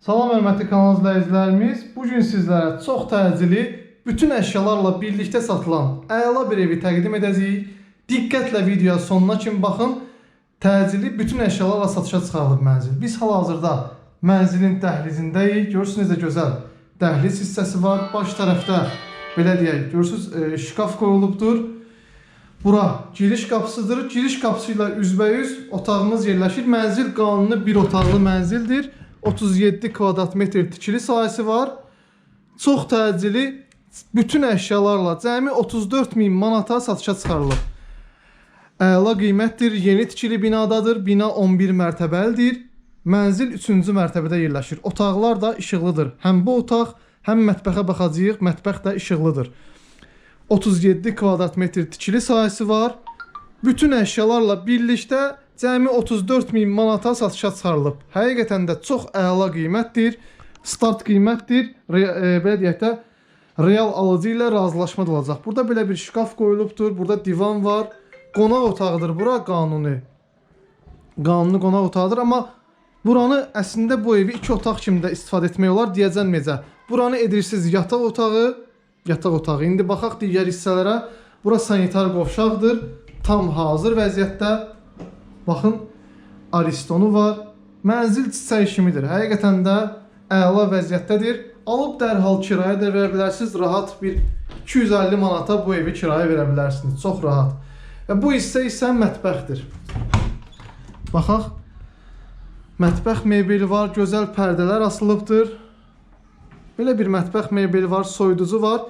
Salam hörmətli kanal izləyicilərimiz. Bu gün sizlərə çox bütün əşyalarla birlikdə satılan əla bir evi təqdim edəcəyik. Diqqətlə videoya sonuna kimi baxın. Təcili bütün əşyalarla satışa çıxarılıb mənzil. Biz hal-hazırda mənzilin dəhlizindəyik. Görürsünüz necə gözəl dəhliz hissəsi var. Baş tərəfdə belə deyək, görürsünüz e, şkaf qoyulubdur. Bura giriş qapısıdır. Giriş qapısı ilə üzbəyüz otağımız yerləşir. Mənzil qanuni bir otaqlı mənzildir. 37 kvadrat metr tikili sahəsi var. Çox təcili bütün əşyalarla cəmi 34 min manata satışa çıxarılıb. Əla qiymətdir, yeni tikili binadadır. Bina 11 mərtəbəlidir. Mənzil 3-cü mərtəbədə yerləşir. Otaqlar da işıqlıdır. Həm bu otaq, həm mətbəxə baxacağıq. Mətbəx də işıqlıdır. 37 kvadrat metr tikili sahəsi var. Bütün əşyalarla birlikdə cəmi 34 min manata satışa çıxarılıb. Həqiqətən də çox əla qiymətdir. Start qiymətdir. Re e, belə deyək də real alıcı ilə razılaşma da olacaq. Burada belə bir şkaf qoyulubdur. Burada divan var. Qonaq otağıdır bura qanuni. Qanuni qonaq otağıdır, amma buranı əslində bu evi iki otaq kimi də istifadə etmək olar deyəcəm. Buranı edirsiniz yataq otağı, yataq otağı. İndi baxaq digər hissələrə. Bura sanitar qovşaqdır. Tam hazır vəziyyətdə. Baxın, Aristonu var. Mənzil çiçək kimidir. Həqiqətən də əla vəziyyətdədir. Alıb dərhal kirayə də verə bilərsiniz. Rahat bir 250 manata bu evi kirayə verə bilərsiniz. Çox rahat. Və bu hissə isə mətbəxdir. Baxaq. Mətbəx mebeli var, gözəl pərdələr asılıbdır. Belə bir mətbəx mebeli var, soyuducu var.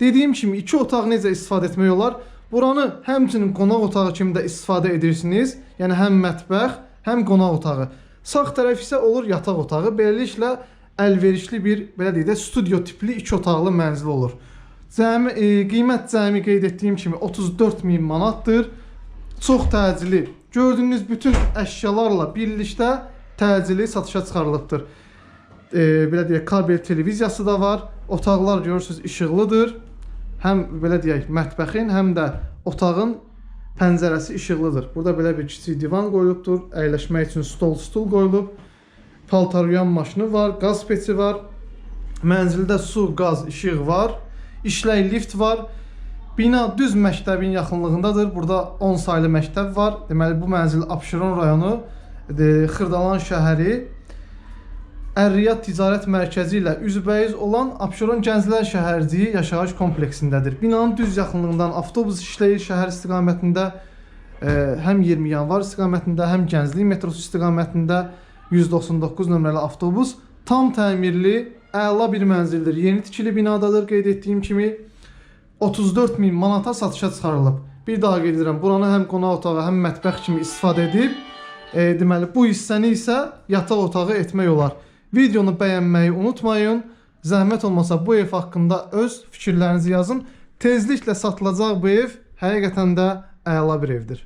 Dediyim kimi iki otaq necə istifadə etmək olar? Buranı həmçinin qonaq otağı kimi də istifadə edirsiniz. Yəni həm mətbəx, həm qonaq otağı. Sağ tərəf isə olur yataq otağı. Beləliklə əlverişli bir, belə deyək də, studio tipli iki otaqlı mənzil olur. Cəmi e, qiymət cəmi qeyd etdiyim kimi 34 min manatdır. Çox təcili. Gördüyünüz bütün əşyalarla birlikdə təcili satışa çıxarılıbdır. E, belə deyək, kabel televiziyası da var. Otaqlar görürsüz işıqlıdır. Həm belə deyək, mətbəxin, həm də otağın pəncərəsi işıqlıdır. Burada belə bir kiçik divan qoyulubdur. Əyləşmək üçün stol, stul qoyulub. Paltaryuyan maşını var, qaz peçi var. Mənzildə su, qaz, işıq var. İşlək lift var. Bina düz məktəbin yaxınlığındadır. Burada 10 saylı məktəb var. Deməli bu mənzil Abşeron rayonu, e, Xırdalan şəhəri Ər-Riyad Ticarət Mərkəzi ilə üzbəyiz olan Abşeron Gənclər Şəhərciyi yaşayış kompleksindədir. Binanın düz yaxınlığından avtobus işləyir şəhər istiqamətində, e, həm 20 yanvar istiqamətində, həm Gənclik metrosu istiqamətində 199 nömrəli avtobus tam təmirli, əla bir mənzildir. Yeni tikili binadadır qeyd etdiyim kimi. 34 min manata satışa çıxarılıb. Bir daha qeyd edirəm, buranı həm qonaq otağı, həm mətbəx kimi istifadə edib, e, deməli bu hissəni isə yataq otağı etmək olar. Videonu bəyənməyi unutmayın. Zəhmət olmasa bu ev haqqında öz fikirlərinizi yazın. Tezliklə satılacaq bu ev həqiqətən də əla bir evdir.